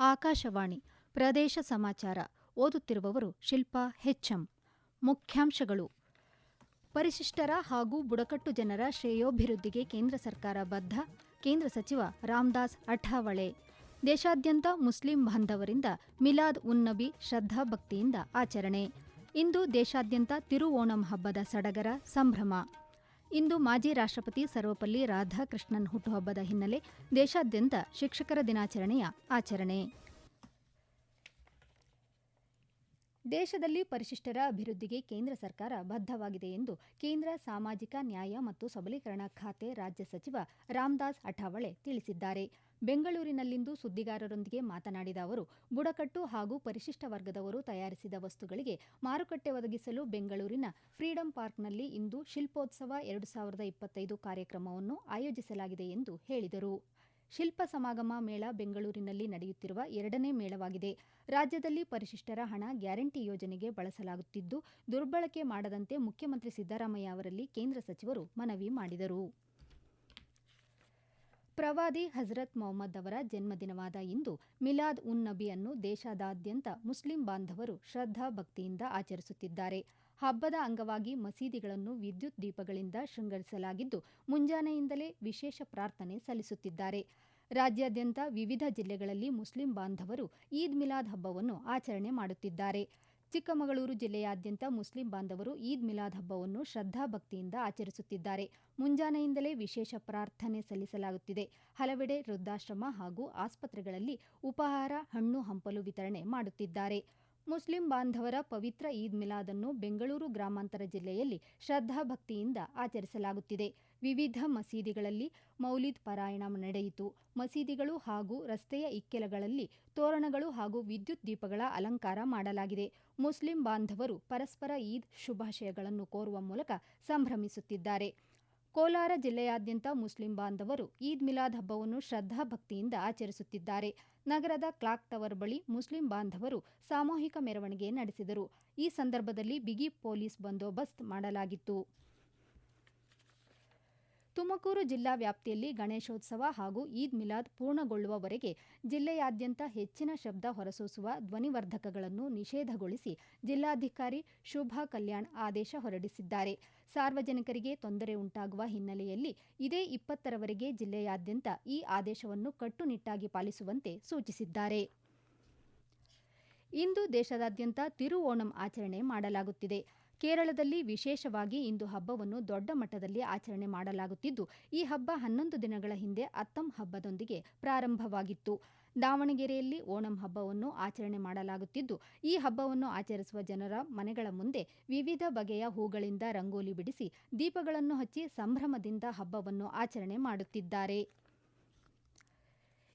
ಆಕಾಶವಾಣಿ, ಪ್ರದೇಶ ಸಮಾಚಾರ. ಓದುತ್ತಿರುವವರು ಶಿಲ್ಪಾ ಹೆಚ್ಎಂ ಮುಖ್ಯಾಂಶಗಳು. ಪರಿಶಿಷ್ಟರ ಹಾಗೂ ಬುಡಕಟ್ಟು ಜನರ ಶ್ರೇಯೋಭಿವೃದ್ಧಿಗೆ ಕೇಂದ್ರ ಸರ್ಕಾರ ಬದ್ಧ. ಕೇಂದ್ರ ಸಚಿವ ರಾಮದಾಸ್ ಅಠಾವಳೆ. ದೇಶಾದ್ಯಂತ ಮುಸ್ಲಿಂ ಬಾಂಧವರಿಂದ ಮಿಲಾದ್ ಉನ್ನಬಿ ಶ್ರದ್ಧಾಭಕ್ತಿಯಿಂದ ಆಚರಣೆ. ಇಂದು ದೇಶಾದ್ಯಂತ ತಿರುಓಣಂ ಹಬ್ಬದ ಸಡಗರ ಸಂಭ್ರಮ. ಇಂದು ಮಾಜಿ ರಾಷ್ಟ್ರಪತಿ ಸರ್ವಪಲ್ಲಿ ರಾಧಾಕೃಷ್ಣನ್ ಹುಟ್ಟುಹಬ್ಬದ ಹಿನ್ನೆಲೆ ದೇಶಾದ್ಯಂತ ಶಿಕ್ಷಕರ ದಿನಾಚರಣೆಯ ಆಚರಣೆ. ದೇಶದಲ್ಲಿ ಪರಿಶಿಷ್ಟರ ಅಭಿವೃದ್ಧಿಗೆ ಕೇಂದ್ರ ಸರ್ಕಾರ ಬದ್ಧವಾಗಿದೆ ಎಂದು ಕೇಂದ್ರ ಸಾಮಾಜಿಕ ನ್ಯಾಯ ಮತ್ತು ಸಬಲೀಕರಣ ಖಾತೆ ರಾಜ್ಯ ಸಚಿವ ರಾಮದಾಸ್ ಅಠಾವಳೆ ತಿಳಿಸಿದ್ದಾರೆ. ಬೆಂಗಳೂರಿನಲ್ಲಿಂದು ಸುದ್ದಿಗಾರರೊಂದಿಗೆ ಮಾತನಾಡಿದ ಅವರು, ಬುಡಕಟ್ಟು ಹಾಗೂ ಪರಿಶಿಷ್ಟ ವರ್ಗದವರು ತಯಾರಿಸಿದ ವಸ್ತುಗಳಿಗೆ ಮಾರುಕಟ್ಟೆ ಒದಗಿಸಲು ಬೆಂಗಳೂರಿನ ಫ್ರೀಡಂ ಪಾರ್ಕ್ನಲ್ಲಿ ಇಂದು ಶಿಲ್ಪೋತ್ಸವ ಎರಡು ಸಾವಿರದ ಇಪ್ಪತ್ತೈದು ಕಾರ್ಯಕ್ರಮವನ್ನು ಆಯೋಜಿಸಲಾಗಿದೆ ಎಂದು ಹೇಳಿದರು. ಶಿಲ್ಪ ಸಮಾಗಮ ಮೇಳ ಬೆಂಗಳೂರಿನಲ್ಲಿ ನಡೆಯುತ್ತಿರುವ ಎರಡನೇ ಮೇಳವಾಗಿದೆ. ರಾಜ್ಯದಲ್ಲಿ ಪರಿಶಿಷ್ಟರ ಹಣ ಗ್ಯಾರಂಟಿ ಯೋಜನೆಗೆ ಬಳಸಲಾಗುತ್ತಿದ್ದು, ದುರ್ಬಳಕೆ ಮಾಡದಂತೆ ಮುಖ್ಯಮಂತ್ರಿ ಸಿದ್ದರಾಮಯ್ಯ ಅವರಲ್ಲಿ ಕೇಂದ್ರ ಸಚಿವರು ಮನವಿ ಮಾಡಿದರು. ಪ್ರವಾದಿ ಹಜರತ್ ಮೊಹಮ್ಮದ್ ಅವರ ಜನ್ಮದಿನವಾದ ಇಂದು ಮಿಲಾದ್ ಉನ್ ನಬಿಯನ್ನು ದೇಶಾದಾದ್ಯಂತ ಮುಸ್ಲಿಂ ಬಾಂಧವರು ಶ್ರದ್ಧಾ ಭಕ್ತಿಯಿಂದ ಆಚರಿಸುತ್ತಿದ್ದಾರೆ. ಹಬ್ಬದ ಅಂಗವಾಗಿ ಮಸೀದಿಗಳನ್ನು ವಿದ್ಯುತ್ ದೀಪಗಳಿಂದ ಶೃಂಗರಿಸಲಾಗಿದ್ದು, ಮುಂಜಾನೆಯಿಂದಲೇ ವಿಶೇಷ ಪ್ರಾರ್ಥನೆ ಸಲ್ಲಿಸುತ್ತಿದ್ದಾರೆ. ರಾಜ್ಯಾದ್ಯಂತ ವಿವಿಧ ಜಿಲ್ಲೆಗಳಲ್ಲಿ ಮುಸ್ಲಿಂ ಬಾಂಧವರು ಈದ್ ಮಿಲಾದ್ ಹಬ್ಬವನ್ನು ಆಚರಣೆ ಮಾಡುತ್ತಿದ್ದಾರೆ. ಚಿಕ್ಕಮಗಳೂರು ಜಿಲ್ಲೆಯಾದ್ಯಂತ ಮುಸ್ಲಿಂ ಬಾಂಧವರು ಈದ್ ಮಿಲಾದ್ ಹಬ್ಬವನ್ನು ಶ್ರದ್ಧಾಭಕ್ತಿಯಿಂದ ಆಚರಿಸುತ್ತಿದ್ದಾರೆ. ಮುಂಜಾನೆಯಿಂದಲೇ ವಿಶೇಷ ಪ್ರಾರ್ಥನೆ ಸಲ್ಲಿಸಲಾಗುತ್ತಿದೆ. ಹಲವೆಡೆ ವೃದ್ಧಾಶ್ರಮ ಹಾಗೂ ಆಸ್ಪತ್ರೆಗಳಲ್ಲಿ ಉಪಹಾರ, ಹಣ್ಣು, ಹಂಪಲು ವಿತರಣೆ ಮಾಡುತ್ತಿದ್ದಾರೆ. ಮುಸ್ಲಿಂ ಬಾಂಧವರ ಪವಿತ್ರ ಈದ್ ಮಿಲಾದನ್ನು ಬೆಂಗಳೂರು ಗ್ರಾಮಾಂತರ ಜಿಲ್ಲೆಯಲ್ಲಿ ಶ್ರದ್ಧಾಭಕ್ತಿಯಿಂದ ಆಚರಿಸಲಾಗುತ್ತಿದೆ. ವಿವಿಧ ಮಸೀದಿಗಳಲ್ಲಿ ಮೌಲಿದ್ ಪಾರಾಯಣ ನಡೆಯಿತು. ಮಸೀದಿಗಳು ಹಾಗೂ ರಸ್ತೆಯ ಇಕ್ಕೆಲಗಳಲ್ಲಿ ತೋರಣಗಳು ಹಾಗೂ ವಿದ್ಯುತ್ ದೀಪಗಳ ಅಲಂಕಾರ ಮಾಡಲಾಗಿದೆ. ಮುಸ್ಲಿಂ ಬಾಂಧವರು ಪರಸ್ಪರ ಈದ್ ಶುಭಾಶಯಗಳನ್ನು ಕೋರುವ ಮೂಲಕ ಸಂಭ್ರಮಿಸುತ್ತಿದ್ದಾರೆ. ಕೋಲಾರ ಜಿಲ್ಲೆಯಾದ್ಯಂತ ಮುಸ್ಲಿಂ ಬಾಂಧವರು ಈದ್ ಮಿಲಾದ್ ಹಬ್ಬವನ್ನು ಶ್ರದ್ಧಾಭಕ್ತಿಯಿಂದ ಆಚರಿಸುತ್ತಿದ್ದಾರೆ. ನಗರದ ಕ್ಲಾಕ್ ಟವರ್ ಬಳಿ ಮುಸ್ಲಿಂ ಬಾಂಧವರು ಸಾಮೂಹಿಕ ಮೆರವಣಿಗೆ ನಡೆಸಿದರು. ಈ ಸಂದರ್ಭದಲ್ಲಿ ಬಿಗಿ ಪೊಲೀಸ್ ಬಂದೋಬಸ್ತ್ ಮಾಡಲಾಗಿತ್ತು. ತುಮಕೂರು ಜಿಲ್ಲಾ ವ್ಯಾಪ್ತಿಯಲ್ಲಿ ಗಣೇಶೋತ್ಸವ ಹಾಗೂ ಈದ್ ಮಿಲಾದ್ ಪೂರ್ಣಗೊಳ್ಳುವವರೆಗೆ ಜಿಲ್ಲೆಯಾದ್ಯಂತ ಹೆಚ್ಚಿನ ಶಬ್ದ ಹೊರಸೂಸುವ ಧ್ವನಿವರ್ಧಕಗಳನ್ನು ನಿಷೇಧಗೊಳಿಸಿ ಜಿಲ್ಲಾಧಿಕಾರಿ ಶುಭಾ ಕಲ್ಯಾಣ್ ಆದೇಶ ಹೊರಡಿಸಿದ್ದಾರೆ. ಸಾರ್ವಜನಿಕರಿಗೆ ತೊಂದರೆ ಉಂಟಾಗುವ ಹಿನ್ನೆಲೆಯಲ್ಲಿ ಇದೇ ಇಪ್ಪತ್ತರವರೆಗೆ ಜಿಲ್ಲೆಯಾದ್ಯಂತ ಈ ಆದೇಶವನ್ನು ಕಟ್ಟುನಿಟ್ಟಾಗಿ ಪಾಲಿಸುವಂತೆ ಸೂಚಿಸಿದ್ದಾರೆ. ಇಂದು ದೇಶದಾದ್ಯಂತ ತಿರುಓಣಂ ಆಚರಣೆ ಮಾಡಲಾಗುತ್ತಿದೆ. ಕೇರಳದಲ್ಲಿ ವಿಶೇಷವಾಗಿ ಇಂದು ಹಬ್ಬವನ್ನು ದೊಡ್ಡ ಮಟ್ಟದಲ್ಲಿ ಆಚರಣೆ ಮಾಡಲಾಗುತ್ತಿದ್ದು, ಈ ಹಬ್ಬ ಹನ್ನೊಂದು ದಿನಗಳ ಹಿಂದೆ ಅತ್ತಂ ಹಬ್ಬದೊಂದಿಗೆ ಪ್ರಾರಂಭವಾಗಿತ್ತು. ದಾವಣಗೆರೆಯಲ್ಲಿ ಓಣಂ ಹಬ್ಬವನ್ನು ಆಚರಣೆ ಮಾಡಲಾಗುತ್ತಿದ್ದು, ಈ ಹಬ್ಬವನ್ನು ಆಚರಿಸುವ ಜನರ ಮನೆಗಳ ಮುಂದೆ ವಿವಿಧ ಬಗೆಯ ಹೂಗಳಿಂದ ರಂಗೋಲಿ ಬಿಡಿಸಿ ದೀಪಗಳನ್ನು ಹಚ್ಚಿ ಸಂಭ್ರಮದಿಂದ ಹಬ್ಬವನ್ನು ಆಚರಣೆ ಮಾಡುತ್ತಿದ್ದಾರೆ.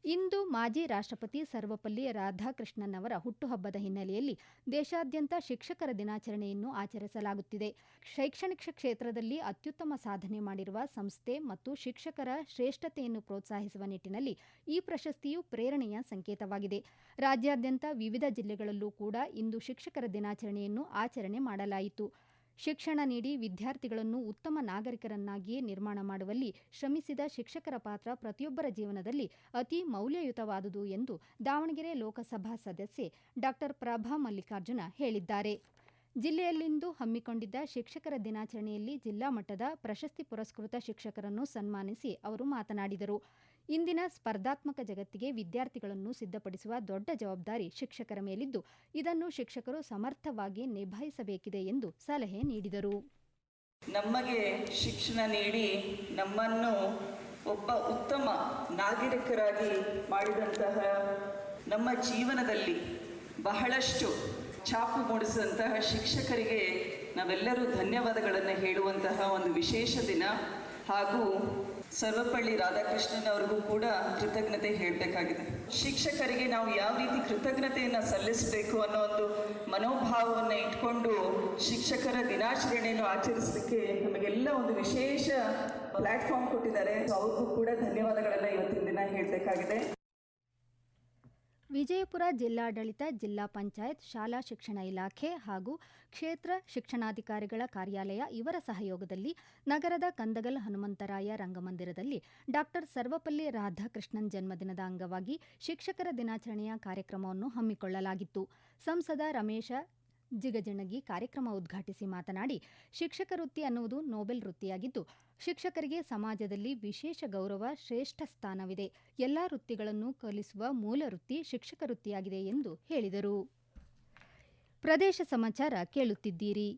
ಇಂದು ಮಾಜಿ ರಾಷ್ಟ್ರಪತಿ ಸರ್ವಪಲ್ಲಿ ರಾಧಾಕೃಷ್ಣನ್ ಅವರ ಹುಟ್ಟುಹಬ್ಬದ ಹಿನ್ನೆಲೆಯಲ್ಲಿ ದೇಶಾದ್ಯಂತ ಶಿಕ್ಷಕರ ದಿನಾಚರಣೆಯನ್ನು ಆಚರಿಸಲಾಗುತ್ತಿದೆ. ಶೈಕ್ಷಣಿಕ ಕ್ಷೇತ್ರದಲ್ಲಿ ಅತ್ಯುತ್ತಮ ಸಾಧನೆ ಮಾಡಿರುವ ಸಂಸ್ಥೆ ಮತ್ತು ಶಿಕ್ಷಕರ ಶ್ರೇಷ್ಠತೆಯನ್ನು ಪ್ರೋತ್ಸಾಹಿಸುವ ನಿಟ್ಟಿನಲ್ಲಿ ಈ ಪ್ರಶಸ್ತಿಯು ಪ್ರೇರಣೆಯ ಸಂಕೇತವಾಗಿದೆ. ರಾಜ್ಯಾದ್ಯಂತ ವಿವಿಧ ಜಿಲ್ಲೆಗಳಲ್ಲೂ ಕೂಡ ಇಂದು ಶಿಕ್ಷಕರ ದಿನಾಚರಣೆಯನ್ನು ಆಚರಣೆ ಮಾಡಲಾಯಿತು. ಶಿಕ್ಷಣ ನೀಡಿ ವಿದ್ಯಾರ್ಥಿಗಳನ್ನು ಉತ್ತಮ ನಾಗರಿಕರನ್ನಾಗಿಯೇ ನಿರ್ಮಾಣ ಮಾಡುವಲ್ಲಿ ಶ್ರಮಿಸಿದ ಶಿಕ್ಷಕರ ಪಾತ್ರ ಪ್ರತಿಯೊಬ್ಬರ ಜೀವನದಲ್ಲಿ ಅತಿ ಮೌಲ್ಯಯುತವಾದುದು ಎಂದು ದಾವಣಗೆರೆ ಲೋಕಸಭಾ ಸದಸ್ಯೆ ಡಾ ಪ್ರಭಾ ಮಲ್ಲಿಕಾರ್ಜುನ ಹೇಳಿದ್ದಾರೆ. ಜಿಲ್ಲೆಯಲ್ಲಿಂದು ಹಮ್ಮಿಕೊಂಡಿದ್ದ ಶಿಕ್ಷಕರ ದಿನಾಚರಣೆಯಲ್ಲಿ ಜಿಲ್ಲಾ ಮಟ್ಟದ ಪ್ರಶಸ್ತಿ ಪುರಸ್ಕೃತ ಶಿಕ್ಷಕರನ್ನು ಸನ್ಮಾನಿಸಿ ಅವರು ಮಾತನಾಡಿದರು. ಇಂದಿನ ಸ್ಪರ್ಧಾತ್ಮಕ ಜಗತ್ತಿಗೆ ವಿದ್ಯಾರ್ಥಿಗಳನ್ನು ಸಿದ್ಧಪಡಿಸುವ ದೊಡ್ಡ ಜವಾಬ್ದಾರಿ ಶಿಕ್ಷಕರ ಮೇಲಿದ್ದು, ಇದನ್ನು ಶಿಕ್ಷಕರು ಸಮರ್ಥವಾಗಿ ನಿಭಾಯಿಸಬೇಕಿದೆ ಎಂದು ಸಲಹೆ ನೀಡಿದರು. ನಮಗೆ ಶಿಕ್ಷಣ ನೀಡಿ ನಮ್ಮನ್ನು ಒಬ್ಬ ಉತ್ತಮ ನಾಗರಿಕರಾಗಿ ಮಾಡಿದಂತಹ ನಮ್ಮ ಜೀವನದಲ್ಲಿ ಬಹಳಷ್ಟು ಛಾಪು ಮೂಡಿಸಿದಂತಹ ಶಿಕ್ಷಕರಿಗೆ ನಾವೆಲ್ಲರೂ ಧನ್ಯವಾದಗಳನ್ನು ಹೇಳುವಂತಹ ಒಂದು ವಿಶೇಷ ದಿನ ಹಾಗೂ ಸರ್ವಪಳ್ಳಿ ರಾಧಾಕೃಷ್ಣನ್ ಅವ್ರಿಗೂ ಕೂಡ ಕೃತಜ್ಞತೆ ಹೇಳಬೇಕಾಗಿದೆ. ಶಿಕ್ಷಕರಿಗೆ ನಾವು ಯಾವ ರೀತಿ ಕೃತಜ್ಞತೆಯನ್ನು ಸಲ್ಲಿಸಬೇಕು ಅನ್ನೋ ಒಂದು ಮನೋಭಾವವನ್ನು ಇಟ್ಕೊಂಡು ಶಿಕ್ಷಕರ ದಿನಾಚರಣೆಯನ್ನು ಆಚರಿಸಲಿಕ್ಕೆ ನಮಗೆಲ್ಲ ಒಂದು ವಿಶೇಷ ಪ್ಲಾಟ್ಫಾರ್ಮ್ ಕೊಟ್ಟಿದ್ದಾರೆ. ಅವ್ರಿಗೂ ಕೂಡ ಧನ್ಯವಾದಗಳನ್ನು ಇವತ್ತಿನ ದಿನ ಹೇಳಬೇಕಾಗಿದೆ. ವಿಜಯಪುರ ಜಿಲ್ಲಾಡಳಿತ, ಜಿಲ್ಲಾ ಪಂಚಾಯತ್, ಶಾಲಾ ಶಿಕ್ಷಣ ಇಲಾಖೆ ಹಾಗೂ ಕ್ಷೇತ್ರ ಶಿಕ್ಷಣಾಧಿಕಾರಿಗಳ ಕಾರ್ಯಾಲಯ ಇವರ ಸಹಯೋಗದಲ್ಲಿ ನಗರದ ಕಂದಗಲ್ ಹನುಮಂತರಾಯ ರಂಗಮಂದಿರದಲ್ಲಿ ಡಾಕ್ಟರ್ ಸರ್ವಪಲ್ಲಿ ರಾಧಾಕೃಷ್ಣನ್ ಜನ್ಮದಿನದ ಅಂಗವಾಗಿ ಶಿಕ್ಷಕರ ದಿನಾಚರಣೆಯ ಕಾರ್ಯಕ್ರಮವನ್ನು ಹಮ್ಮಿಕೊಳ್ಳಲಾಗಿತ್ತು. ಸಂಸದ ರಮೇಶ ಜಿಗಜಿಣಗಿ ಕಾರ್ಯಕ್ರಮ ಉದ್ಘಾಟಿಸಿ ಮಾತನಾಡಿ, ಶಿಕ್ಷಕ ವೃತ್ತಿ ಅನ್ನುವುದು ನೋಬೆಲ್ ವೃತ್ತಿಯಾಗಿದ್ದು ಶಿಕ್ಷಕರಿಗೆ ಸಮಾಜದಲ್ಲಿ ವಿಶೇಷ ಗೌರವ ಶ್ರೇಷ್ಠ ಸ್ಥಾನವಿದೆ. ಎಲ್ಲ ವೃತ್ತಿಗಳನ್ನು ಕಲಿಸುವ ಮೂಲ ವೃತ್ತಿ ಶಿಕ್ಷಕ ವೃತ್ತಿಯಾಗಿದೆ ಎಂದು ಹೇಳಿದರು. ಪ್ರದೇಶ ಸಮಾಚಾರ ಕೇಳುತ್ತಿದ್ದೀರಿ.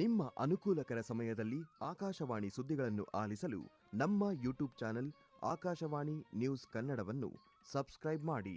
ನಿಮ್ಮ ಅನುಕೂಲಕರ ಸಮಯದಲ್ಲಿ ಆಕಾಶವಾಣಿ ಸುದ್ದಿಗಳನ್ನು ಆಲಿಸಲು ನಮ್ಮ ಯೂಟ್ಯೂಬ್ ಚಾನೆಲ್ ಆಕಾಶವಾಣಿ ನ್ಯೂಸ್ ಕನ್ನಡವನ್ನು ಸಬ್ಸ್ಕ್ರೈಬ್ ಮಾಡಿ.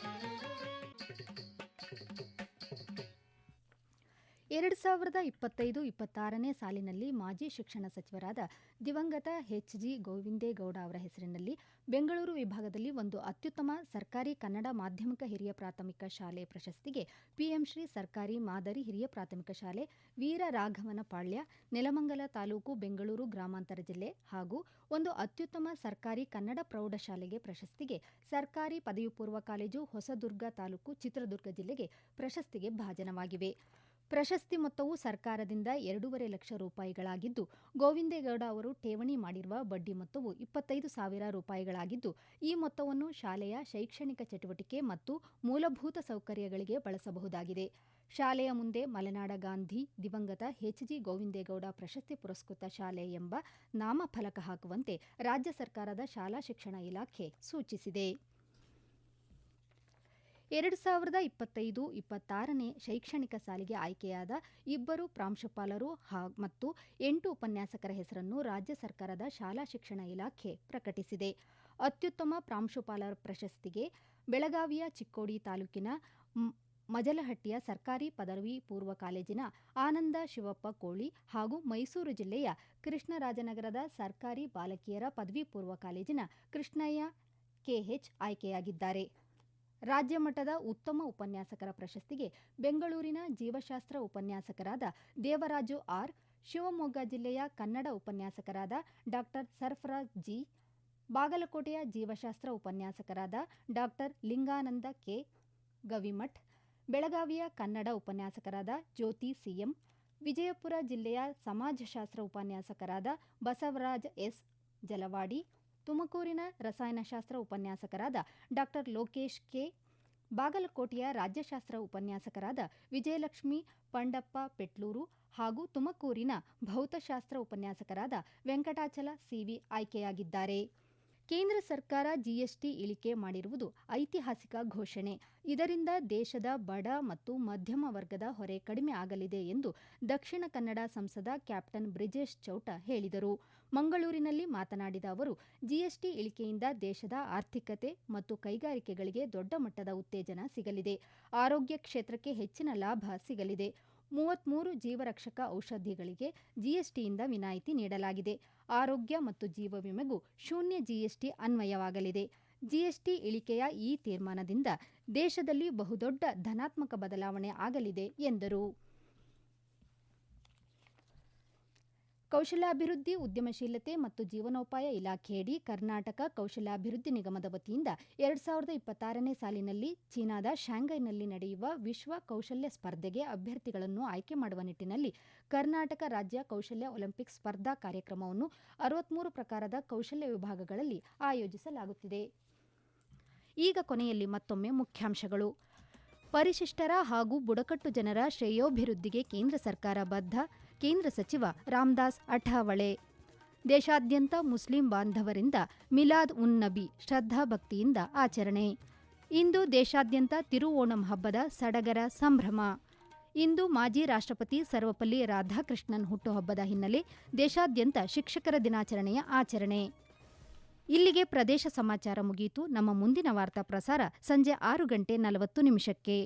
ಎರಡು ಸಾವಿರದ ಇಪ್ಪತ್ತೈದು ಇಪ್ಪತ್ತಾರನೇ ಸಾಲಿನಲ್ಲಿ ಮಾಜಿ ಶಿಕ್ಷಣ ಸಚಿವರಾದ ದಿವಂಗತ ಎಚ್ ಜಿ ಗೋವಿಂದೇಗೌಡ ಅವರ ಹೆಸರಿನಲ್ಲಿ ಬೆಂಗಳೂರು ವಿಭಾಗದಲ್ಲಿ ಒಂದು ಅತ್ಯುತ್ತಮ ಸರ್ಕಾರಿ ಕನ್ನಡ ಮಾಧ್ಯಮಿಕ ಹಿರಿಯ ಪ್ರಾಥಮಿಕ ಶಾಲೆ ಪ್ರಶಸ್ತಿಗೆ ಪಿಎಂ ಶ್ರೀ ಸರ್ಕಾರಿ ಮಾದರಿ ಹಿರಿಯ ಪ್ರಾಥಮಿಕ ಶಾಲೆ ವೀರ ರಾಘವನ ಪಾಳ್ಯ, ನೆಲಮಂಗಲ ತಾಲೂಕು ಬೆಂಗಳೂರು ಗ್ರಾಮಾಂತರ ಜಿಲ್ಲೆ ಹಾಗೂ ಒಂದು ಅತ್ಯುತ್ತಮ ಸರ್ಕಾರಿ ಕನ್ನಡ ಪ್ರೌಢಶಾಲೆಗೆ ಪ್ರಶಸ್ತಿಗೆ ಸರ್ಕಾರಿ ಪದವಿ ಪೂರ್ವ ಕಾಲೇಜು ಹೊಸದುರ್ಗ ತಾಲೂಕು ಚಿತ್ರದುರ್ಗ ಜಿಲ್ಲೆಗೆ ಪ್ರಶಸ್ತಿಗೆ ಭಾಜನವಾಗಿವೆ. ಪ್ರಶಸ್ತಿ ಮೊತ್ತವು ಸರ್ಕಾರದಿಂದ ಎರಡೂವರೆ ಲಕ್ಷ ರೂಪಾಯಿಗಳಾಗಿದ್ದು, ಗೋವಿಂದೇಗೌಡ ಅವರು ಠೇವಣಿ ಮಾಡಿರುವ ಬಡ್ಡಿ ಮೊತ್ತವು ಇಪ್ಪತ್ತೈದು ಸಾವಿರ ರೂಪಾಯಿಗಳಾಗಿದ್ದು, ಈ ಮೊತ್ತವನ್ನು ಶಾಲೆಯ ಶೈಕ್ಷಣಿಕ ಚಟುವಟಿಕೆ ಮತ್ತು ಮೂಲಭೂತ ಸೌಕರ್ಯಗಳಿಗೆ ಬಳಸಬಹುದಾಗಿದೆ. ಶಾಲೆಯ ಮುಂದೆ ಮಲೆನಾಡ ಗಾಂಧಿ ದಿವಂಗತ ಎಚ್ಜಿ ಗೋವಿಂದೇಗೌಡ ಪ್ರಶಸ್ತಿ ಪುರಸ್ಕೃತ ಶಾಲೆ ಎಂಬ ನಾಮಫಲಕ ಹಾಕುವಂತೆ ರಾಜ್ಯ ಸರ್ಕಾರದ ಶಾಲಾ ಶಿಕ್ಷಣ ಇಲಾಖೆ ಸೂಚಿಸಿದೆ. ಎರಡು ಸಾವಿರದ ಇಪ್ಪತ್ತೈದು ಇಪ್ಪತ್ತಾರನೇ ಶೈಕ್ಷಣಿಕ ಸಾಲಿಗೆ ಆಯ್ಕೆಯಾದ ಇಬ್ಬರು ಪ್ರಾಂಶುಪಾಲರು ಮತ್ತು ಎಂಟು ಉಪನ್ಯಾಸಕರ ಹೆಸರನ್ನು ರಾಜ್ಯ ಸರ್ಕಾರದ ಶಾಲಾ ಶಿಕ್ಷಣ ಇಲಾಖೆ ಪ್ರಕಟಿಸಿದೆ. ಅತ್ಯುತ್ತಮ ಪ್ರಾಂಶುಪಾಲರ ಪ್ರಶಸ್ತಿಗೆ ಬೆಳಗಾವಿಯ ಚಿಕ್ಕೋಡಿ ತಾಲೂಕಿನ ಮಜಲಹಟ್ಟಿಯ ಸರ್ಕಾರಿ ಪದವಿ ಪೂರ್ವ ಕಾಲೇಜಿನ ಆನಂದ ಶಿವಪ್ಪ ಕೋಳಿ ಹಾಗೂ ಮೈಸೂರು ಜಿಲ್ಲೆಯ ಕೃಷ್ಣರಾಜನಗರದ ಸರ್ಕಾರಿ ಬಾಲಕಿಯರ ಪದವಿ ಪೂರ್ವ ಕಾಲೇಜಿನ ಕೃಷ್ಣಯ್ಯ ಕೆಎಚ್ ಆಯ್ಕೆಯಾಗಿದ್ದಾರೆ. ರಾಜ್ಯ ಮಟ್ಟದ ಉತ್ತಮ ಉಪನ್ಯಾಸಕರ ಪ್ರಶಸ್ತಿಗೆ ಬೆಂಗಳೂರಿನ ಜೀವಶಾಸ್ತ್ರ ಉಪನ್ಯಾಸಕರಾದ ದೇವರಾಜು ಆರ್, ಶಿವಮೊಗ್ಗ ಜಿಲ್ಲೆಯ ಕನ್ನಡ ಉಪನ್ಯಾಸಕರಾದ ಡಾಕ್ಟರ್ ಸರ್ಫರಾಜ್ ಜಿ, ಬಾಗಲಕೋಟೆಯ ಜೀವಶಾಸ್ತ್ರ ಉಪನ್ಯಾಸಕರಾದ ಡಾಕ್ಟರ್ ಲಿಂಗಾನಂದ ಕೆ, ಗವಿಮಠ್, ಬೆಳಗಾವಿಯ ಕನ್ನಡ ಉಪನ್ಯಾಸಕರಾದ ಜ್ಯೋತಿ ಸಿಎಂ, ವಿಜಯಪುರ ಜಿಲ್ಲೆಯ ಸಮಾಜಶಾಸ್ತ್ರ ಉಪನ್ಯಾಸಕರಾದ ಬಸವರಾಜ ಎಸ್ ಜಲವಾಡಿ ತುಮಕೂರಿನ ರಸಾಯನಶಾಸ್ತ್ರ ಉಪನ್ಯಾಸಕರಾದ ಡಾಕ್ಟರ್ ಲೋಕೇಶ್ ಕೆ. ಬಾಗಲಕೋಟೆಯ ರಾಜ್ಯಶಾಸ್ತ್ರ ಉಪನ್ಯಾಸಕರಾದ ವಿಜಯಲಕ್ಷ್ಮಿ ಪಂಡಪ್ಪ ಪೆಟ್ಲೂರು ಹಾಗೂ ತುಮಕೂರಿನ ಭೌತಶಾಸ್ತ್ರ ಉಪನ್ಯಾಸಕರಾದ ವೆಂಕಟಾಚಲ ಸಿವಿ ಆಯ್ಕೆಯಾಗಿದ್ದಾರೆ. ಕೇಂದ್ರ ಸರ್ಕಾರ ಜಿಎಸ್ಟಿ ಇಳಿಕೆ ಮಾಡಿರುವುದು ಐತಿಹಾಸಿಕ ಘೋಷಣೆ. ಇದರಿಂದ ದೇಶದ ಬಡ ಮತ್ತು ಮಧ್ಯಮ ವರ್ಗದ ಹೊರೆ ಕಡಿಮೆ ಆಗಲಿದೆ ಎಂದು ದಕ್ಷಿಣ ಕನ್ನಡ ಸಂಸದ ಕ್ಯಾಪ್ಟನ್ ಬ್ರಿಜೇಶ್ ಚೌಟ ಹೇಳಿದರು. ಮಂಗಳೂರಿನಲ್ಲಿ ಮಾತನಾಡಿದ ಅವರು, ಜಿಎಸ್ಟಿ ಇಳಿಕೆಯಿಂದ ದೇಶದ ಆರ್ಥಿಕತೆ ಮತ್ತು ಕೈಗಾರಿಕೆಗಳಿಗೆ ದೊಡ್ಡ ಮಟ್ಟದ ಉತ್ತೇಜನ ಸಿಗಲಿದೆ. ಆರೋಗ್ಯ ಕ್ಷೇತ್ರಕ್ಕೆ ಹೆಚ್ಚಿನ ಲಾಭ ಸಿಗಲಿದೆ. ಮೂವತ್ಮೂರು ಜೀವರಕ್ಷಕ ಔಷಧಿಗಳಿಗೆ ಜಿಎಸ್ಟಿಯಿಂದ ವಿನಾಯಿತಿ ನೀಡಲಾಗಿದೆ. ಆರೋಗ್ಯ ಮತ್ತು ಜೀವ ವಿಮೆಗೂ ಶೂನ್ಯ ಜಿಎಸ್ಟಿ ಅನ್ವಯವಾಗಲಿದೆ. ಜಿಎಸ್ಟಿ ಇಳಿಕೆಯ ಈ ತೀರ್ಮಾನದಿಂದ ದೇಶದಲ್ಲಿ ಬಹುದೊಡ್ಡ ಧನಾತ್ಮಕ ಬದಲಾವಣೆ ಆಗಲಿದೆ ಎಂದರು. ಕೌಶಲ್ಯಾಭಿವೃದ್ಧಿ, ಉದ್ಯಮಶೀಲತೆ ಮತ್ತು ಜೀವನೋಪಾಯ ಇಲಾಖೆಯಡಿ ಕರ್ನಾಟಕ ಕೌಶಲ್ಯಾಭಿವೃದ್ಧಿ ನಿಗಮದ ವತಿಯಿಂದ ಎರಡ್ ಸಾವಿರದ ಇಪ್ಪತ್ತಾರನೇ ಸಾಲಿನಲ್ಲಿ ಚೀನಾದ ಶಾಂಘೈನಲ್ಲಿ ನಡೆಯುವ ವಿಶ್ವ ಕೌಶಲ್ಯ ಸ್ಪರ್ಧೆಗೆ ಅಭ್ಯರ್ಥಿಗಳನ್ನು ಆಯ್ಕೆ ಮಾಡುವ ನಿಟ್ಟಿನಲ್ಲಿ ಕರ್ನಾಟಕ ರಾಜ್ಯ ಕೌಶಲ್ಯ ಒಲಿಂಪಿಕ್ ಸ್ಪರ್ಧಾ ಕಾರ್ಯಕ್ರಮವನ್ನು ಅರವತ್ಮೂರು ಪ್ರಕಾರದ ಕೌಶಲ್ಯ ವಿಭಾಗಗಳಲ್ಲಿ ಆಯೋಜಿಸಲಾಗುತ್ತಿದೆ. ಈಗ ಕೊನೆಯಲ್ಲಿ ಮತ್ತೊಮ್ಮೆ ಮುಖ್ಯಾಂಶಗಳು. ಪರಿಶಿಷ್ಟರ ಹಾಗೂ ಬುಡಕಟ್ಟು ಜನರ ಶ್ರೇಯೋಭಿವೃದ್ಧಿಗೆ ಕೇಂದ್ರ ಸರ್ಕಾರ ಬದ್ಧ ಕೇಂದ್ರ ಸಚಿವ ರಾಮದಾಸ್ ಅಠಾವಳೆ. ದೇಶಾದ್ಯಂತ ಮುಸ್ಲಿಂ ಬಾಂಧವರಿಂದ ಮಿಲಾದ್ ಉನ್ ನಬಿ ಶ್ರದ್ಧಾಭಕ್ತಿಯಿಂದ ಆಚರಣೆ. ಇಂದು ದೇಶಾದ್ಯಂತ ತಿರುವೋಣಂ ಹಬ್ಬದ ಸಡಗರ ಸಂಭ್ರಮ. ಇಂದು ಮಾಜಿ ರಾಷ್ಟ್ರಪತಿ ಸರ್ವಪಲ್ಲಿ ರಾಧಾಕೃಷ್ಣನ್ ಹುಟ್ಟುಹಬ್ಬದ ಹಿನ್ನೆಲೆ ದೇಶಾದ್ಯಂತ ಶಿಕ್ಷಕರ ದಿನಾಚರಣೆಯ ಆಚರಣೆ. ಇಲ್ಲಿಗೆ ಪ್ರದೇಶ ಸಮಾಚಾರ ಮುಗಿಯಿತು ನಮ್ಮ ಮುಂದಿನ ವಾರ್ತಾ ಪ್ರಸಾರ ಸಂಜೆ ಆರು ಗಂಟೆ ನಲವತ್ತು ನಿಮಿಷಕ್ಕೆ.